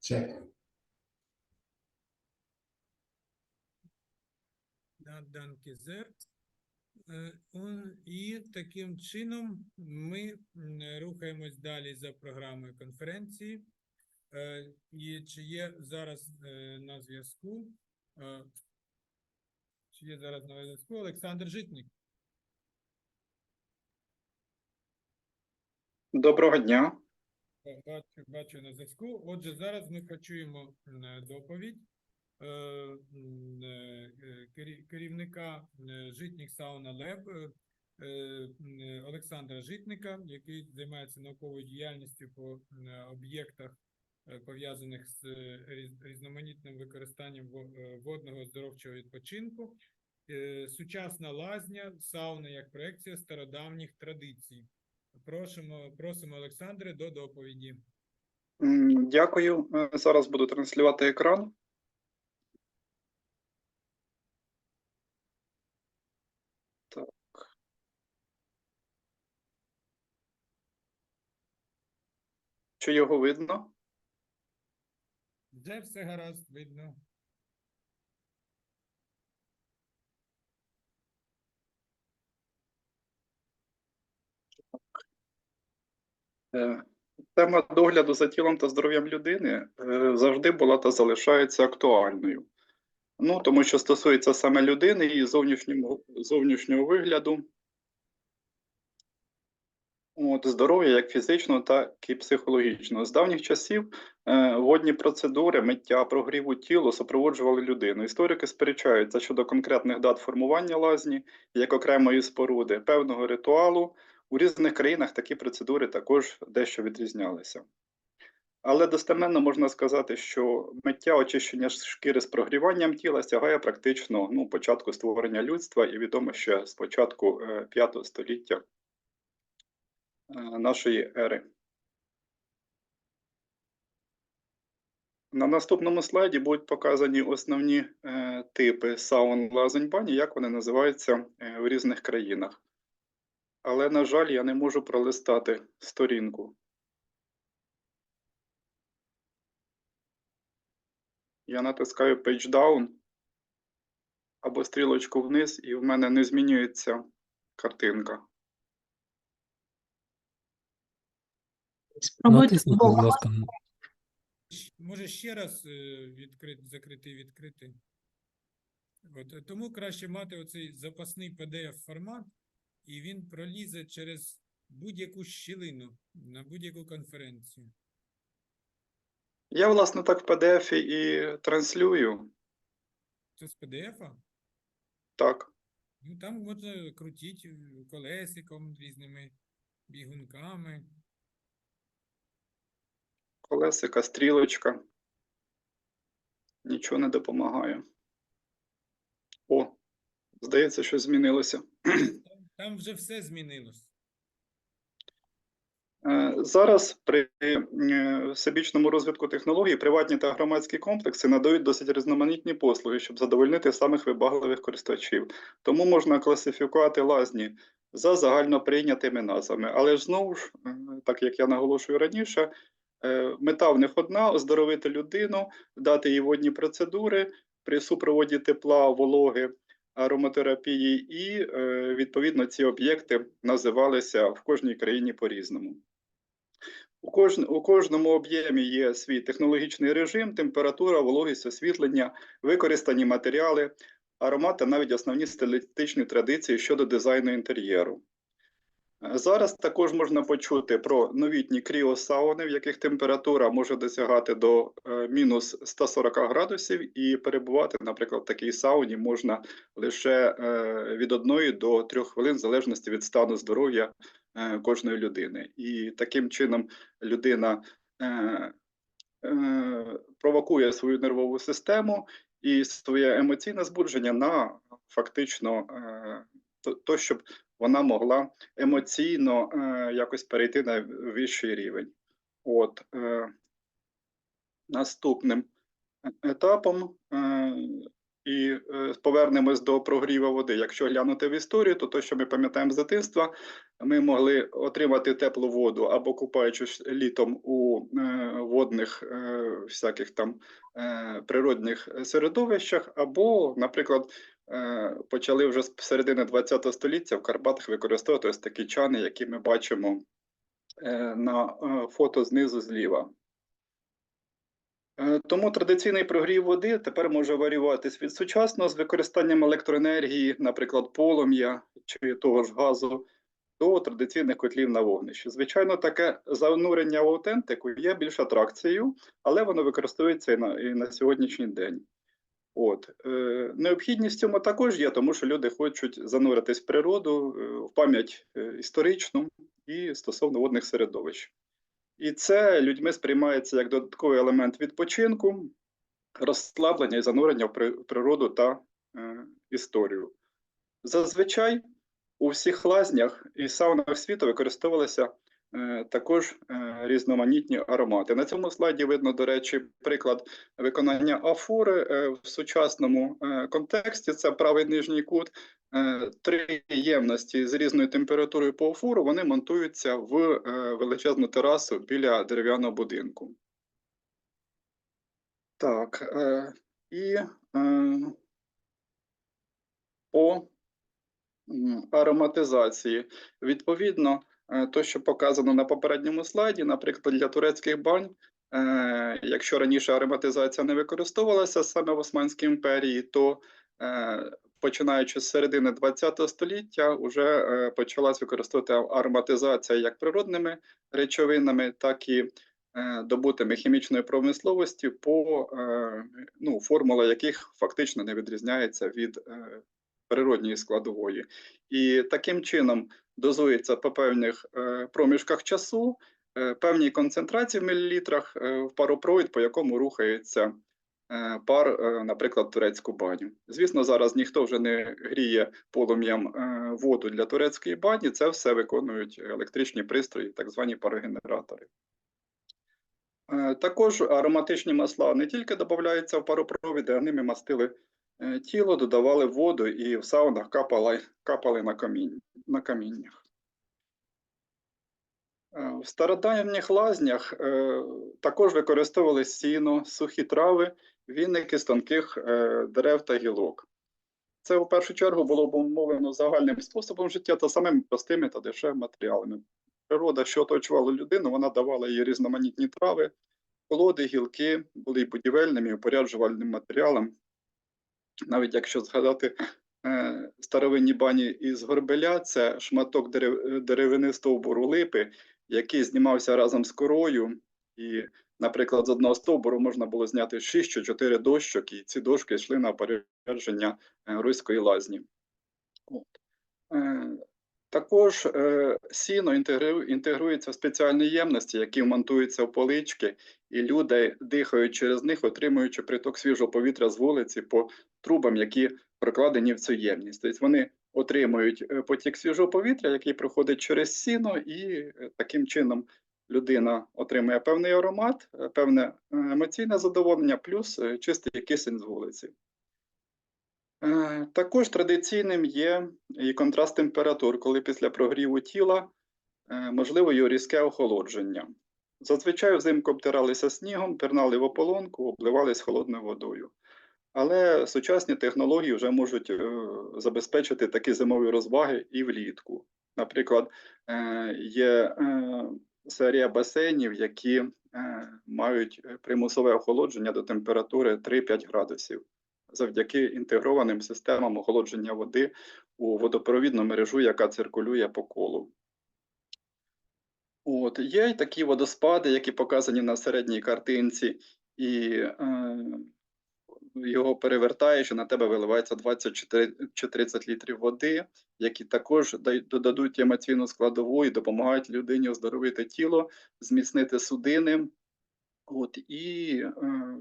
Check. Да, данке зер. Е, І таким чином ми рухаємось далі за програмою конференції. Е, І чи є зараз е, на зв'язку? е, Чи є зараз на зв'язку Олександр Житник? Доброго дня. Е, Бачу, бачу на зв'язку. Отже, зараз ми почуємо е, доповідь е, е, керів- керівника Житнік Сауна Леб Олександра Житника, який займається науковою діяльністю по об'єктах, пов'язаних з різноманітним використанням водного оздоровчого відпочинку. Сучасна лазня, сауна як проекція стародавніх традицій. Просимо, просимо Олександре до доповіді. Дякую. Е, Зараз буду транслювати екран. Так. Чи його видно? Вже все гаразд, видно. Тема догляду за тілом та здоров'ям людини е, завжди була та залишається актуальною. Ну, тому що стосується саме людини і зовнішнього, зовнішнього вигляду, от, здоров'я як фізичного, так і психологічного. З давніх часів е, водні процедури миття, прогріву тіла супроводжували людину. Історики сперечаються щодо конкретних дат формування лазні як окремої споруди, певного ритуалу. У різних країнах такі процедури також дещо відрізнялися. Але достеменно можна сказати, що миття очищення шкіри з прогріванням тіла сягає практично ну, початку створення людства і відомо ще з початку е, 5 століття е, нашої ери. На наступному слайді будуть показані основні е, типи саун лазень бані, як вони називаються е, в різних країнах. Але, на жаль, я не можу пролистати сторінку. Я натискаю Page Down або стрілочку вниз, і в мене не змінюється картинка. Спробуйте Може ще раз е, відкрити, закрити, відкрити. От, е, тому краще мати оцей запасний PDF формат, і він пролізе через будь-яку щілину на будь-яку конференцію. Я, власне, так в PDF і транслюю. Це з PDF? Так. Ну там можна крутити колесиком, різними бігунками. Колесика, стрілочка. Нічого не допомагає. О, здається, що змінилося. Там, вже все змінилось. Е, Зараз при е, всебічному розвитку технологій приватні та громадські комплекси надають досить різноманітні послуги, щоб задовольнити самих вибагливих користувачів. Тому можна класифікувати лазні за загально прийнятими назвами. Але ж знову ж, е, так як я наголошую раніше, мета в них одна оздоровити людину, дати їй водні процедури при супроводі тепла, вологи, ароматерапії, і е, відповідно ці об'єкти називалися в кожній країні по-різному. У, кож... у кожному об'ємі є свій технологічний режим, температура, вологість, освітлення, використані матеріали, аромат та навіть основні стилістичні традиції щодо дизайну інтер'єру. Зараз також можна почути про новітні кріосауни, в яких температура може досягати до е, мінус 140 градусів, і перебувати, наприклад, в такій сауні можна лише е, від 1 до 3 хвилин, в залежності від стану здоров'я е, кожної людини. І таким чином людина провокує свою нервову систему і своє емоційне збудження на фактично то, щоб вона могла емоційно е, якось перейти на вищий рівень. От е, наступним етапом е, і повернемось до прогріву води. Якщо глянути в історію, то те, що ми пам'ятаємо з дитинства, ми могли отримати теплу воду або купаючись літом у водних всяких там природних середовищах, або, наприклад, почали вже з середини ХХ століття в Карпатах використовувати ось такі чани, які ми бачимо е, на е, фото знизу зліва. Е, Тому традиційний прогрів води тепер може варіюватись від сучасного з використанням електроенергії, наприклад, полум'я чи того ж газу, до традиційних котлів на вогнищі. Звичайно, таке занурення в аутентику є більш атракцією, але воно використовується і на, і на сьогоднішній день. От. Е, необхідність цьому також є, тому що люди хочуть зануритись в природу, е, в пам'ять е, історичну і стосовно водних середовищ. І це людьми сприймається як додатковий елемент відпочинку, розслаблення і занурення в природу та е, історію. Зазвичай у всіх лазнях і саунах світу використовувалися також е, різноманітні аромати. На цьому слайді видно, до речі, приклад виконання афори е, в сучасному е, контексті. Це правий нижній кут. Е, Три ємності з різною температурою по афору вони монтуються в е, величезну терасу біля дерев'яного будинку. Так, е, і е, по ароматизації. Відповідно, е, то, що показано на попередньому слайді, наприклад, для турецьких бань, е, якщо раніше ароматизація не використовувалася саме в Османській імперії, то е, починаючи з середини ХХ століття, вже е, почалась використовувати ароматизація як природними речовинами, так і е, добутими хімічної промисловості, по е, ну, формула яких фактично не відрізняється від е, природньої складової. І таким чином дозується по певних е, проміжках часу, е, певній концентрації в мілілітрах е, в паропровід, по якому рухається пар, наприклад, турецьку баню. Звісно, зараз ніхто вже не гріє полум'ям воду для турецької бані, це все виконують електричні пристрої, так звані парогенератори. Також ароматичні масла не тільки додаються в паропровіди, а ними мастили тіло, додавали воду і в саунах капали, капали на, камінь, на каміннях. Е, В стародавніх лазнях е, також використовували сіно, сухі трави, вінники з тонких е, дерев та гілок. Це у першу чергу було обумовлено загальним способом життя та самими простими та дешевими матеріалами. Природа, що оточувала людину, вона давала їй різноманітні трави, колоди, гілки, були і будівельним і упоряджувальним матеріалом. Навіть якщо згадати е, старовинні бані із горбеля, це шматок дерев, деревини стовбуру липи, який знімався разом з корою. І, наприклад, з одного стовбуру можна було зняти 6 чи 4 дощок, і ці дошки йшли на передження руської лазні. От. Е, також е, сіно інтегрується в спеціальні ємності, які вмонтуються в полички, і люди дихають через них, отримуючи приток свіжого повітря з вулиці по трубам, які прокладені в цю ємність. Тобто вони отримують е, потік свіжого повітря, який проходить через сіно, і е, таким чином людина отримує певний аромат, е, певне емоційне задоволення, плюс чистий кисень з вулиці. Також традиційним є і контраст температур, коли після прогріву тіла можливо його різке охолодження. Зазвичай взимку обтиралися снігом, пірнали в ополонку, обливались холодною водою. Але сучасні технології вже можуть е, забезпечити такі зимові розваги і влітку. Наприклад, е, є е, серія басейнів, які мають примусове охолодження до температури 3-5 градусів завдяки інтегрованим системам охолодження води у водопровідну мережу, яка циркулює по колу. От, є такі водоспади, які показані на середній картинці, і е, його перевертаєш, і на тебе виливається 20 чи 30 літрів води, які також додадуть емоційну складову і допомагають людині оздоровити тіло, зміцнити судини. От, і е,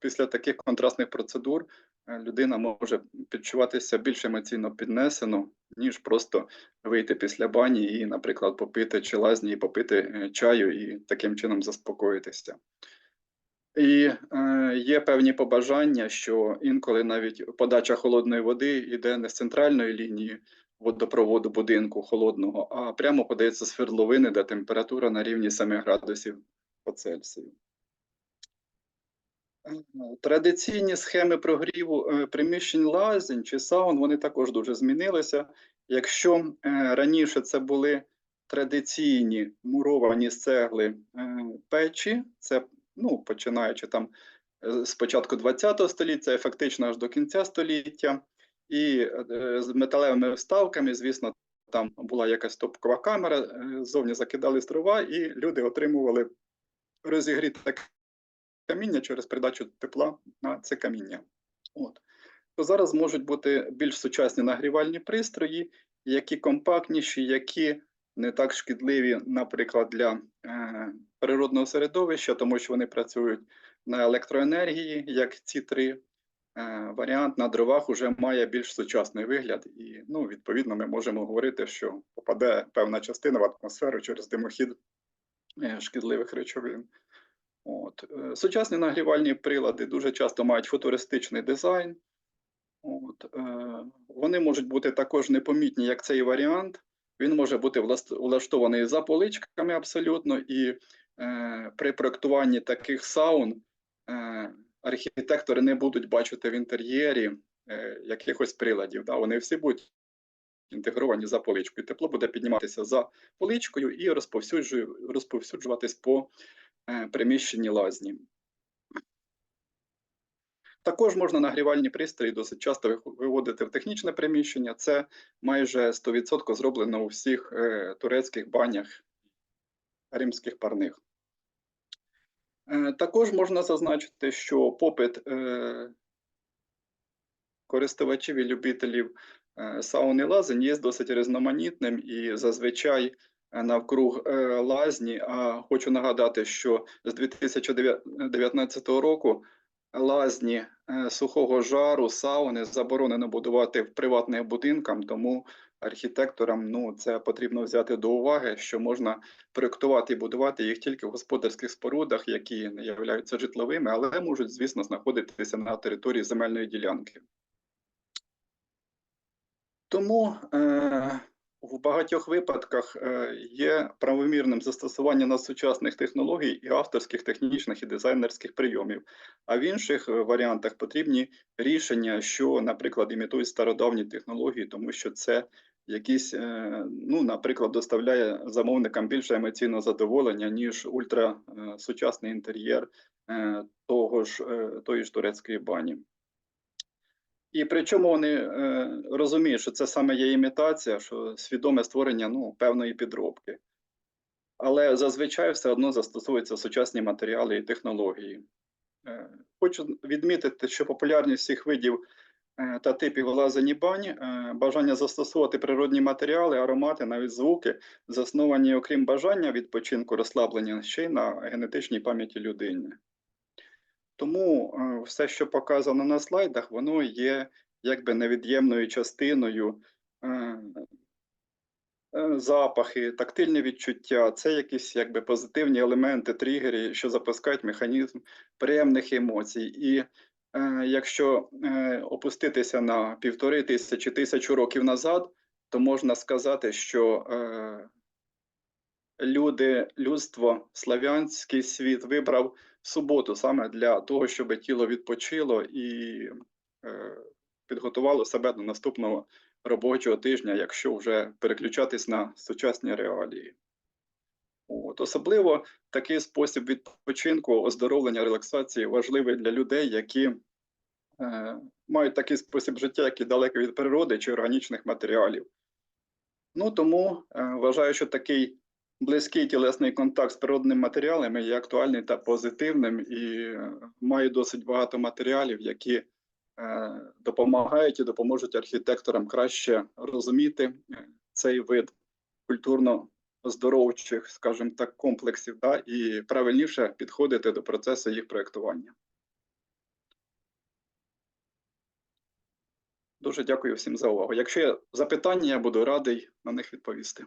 після таких контрастних процедур людина може відчуватися більш емоційно піднесено, ніж просто вийти після бані і, наприклад, попити чи лазні і попити е, чаю і таким чином заспокоїтися. І е, є певні побажання, що інколи навіть подача холодної води йде не з центральної лінії водопроводу будинку холодного, а прямо подається з свердловини, де температура на рівні 7 градусів по Цельсію. Традиційні схеми прогріву е, приміщень лазень чи саун, вони також дуже змінилися. Якщо е, раніше це були традиційні муровані з цегли е, печі, це ну, починаючи там з початку ХХ століття, фактично аж до кінця століття, і з металевими вставками, звісно, там була якась топкова камера, ззовні закидали дрова, і люди отримували розігріте каміння через передачу тепла на це каміння. От. То зараз можуть бути більш сучасні нагрівальні пристрої, які компактніші, які не так шкідливі, наприклад, для е, природного середовища, тому що вони працюють на електроенергії, як ці три. Е, варіант на дровах вже має більш сучасний вигляд, і ну, відповідно ми можемо говорити, що попаде певна частина в атмосферу через димохід е, шкідливих речовин. От. е, Сучасні нагрівальні прилади дуже часто мають футуристичний дизайн. От. е, Вони можуть бути також непомітні, як цей варіант. Він може бути влаштований за поличками абсолютно, і е, при проектуванні таких саун е, архітектори не будуть бачити в інтер'єрі е, якихось приладів. Да? Вони всі будуть інтегровані за поличкою. Тепло буде підніматися за поличкою і розповсюджуватись по приміщенні лазні. Також можна нагрівальні пристрої досить часто виводити в технічне приміщення. Це майже 100% зроблено у всіх е, турецьких банях римських парних. Е, також можна зазначити, що попит е, користувачів і любителів е, сауни лазень є досить різноманітним і зазвичай е, навкруг е, лазні. А хочу нагадати, що з 2019 року лазні е, сухого жару, сауни заборонено будувати в приватних будинках, тому архітекторам ну, це потрібно взяти до уваги, що можна проєктувати і будувати їх тільки в господарських спорудах, які не являються житловими, але можуть, звісно, знаходитися на території земельної ділянки. Тому е, в багатьох випадках е, є правомірним застосування на сучасних технологій і авторських технічних і дизайнерських прийомів. А в інших е, варіантах потрібні рішення, що, наприклад, імітують стародавні технології, тому що це якісь, е, ну, наприклад, доставляє замовникам більше емоційного задоволення, ніж ультрасучасний інтер'єр того ж, тої ж турецької бані. І причому вони е, розуміють, що це саме є імітація, що свідоме створення ну, певної підробки. Але зазвичай все одно застосовуються сучасні матеріали і технології. Е, хочу відмітити, що популярність всіх видів е, та типів лазані бань, е, бажання застосовувати природні матеріали, аромати, навіть звуки, засновані, окрім бажання відпочинку, розслаблення, ще й на генетичній пам'яті людини. Тому е, все, що показано на слайдах, воно є якби невід'ємною частиною. е, е, Запахи, тактильні відчуття це якісь якби позитивні елементи, тригери, що запускають механізм приємних емоцій. І е, якщо е, опуститися на півтори тисячі тисячу років назад, то можна сказати, що е, люди, людство, славянський світ вибрав суботу саме для того, щоб тіло відпочило і е, підготувало себе до наступного робочого тижня, якщо вже переключатись на сучасні реалії. От, особливо такий спосіб відпочинку, оздоровлення, релаксації важливий для людей, які е, мають такий спосіб життя, який далекий від природи чи органічних матеріалів. Ну тому е, вважаю, що такий близький тілесний контакт з природними матеріалами є актуальним та позитивним і маю досить багато матеріалів, які е, допомагають і допоможуть архітекторам краще розуміти е, цей вид культурно-оздоровчих, скажімо так, комплексів да, і правильніше підходити до процесу їх проєктування. Дуже дякую всім за увагу. Якщо є запитання, я буду радий на них відповісти.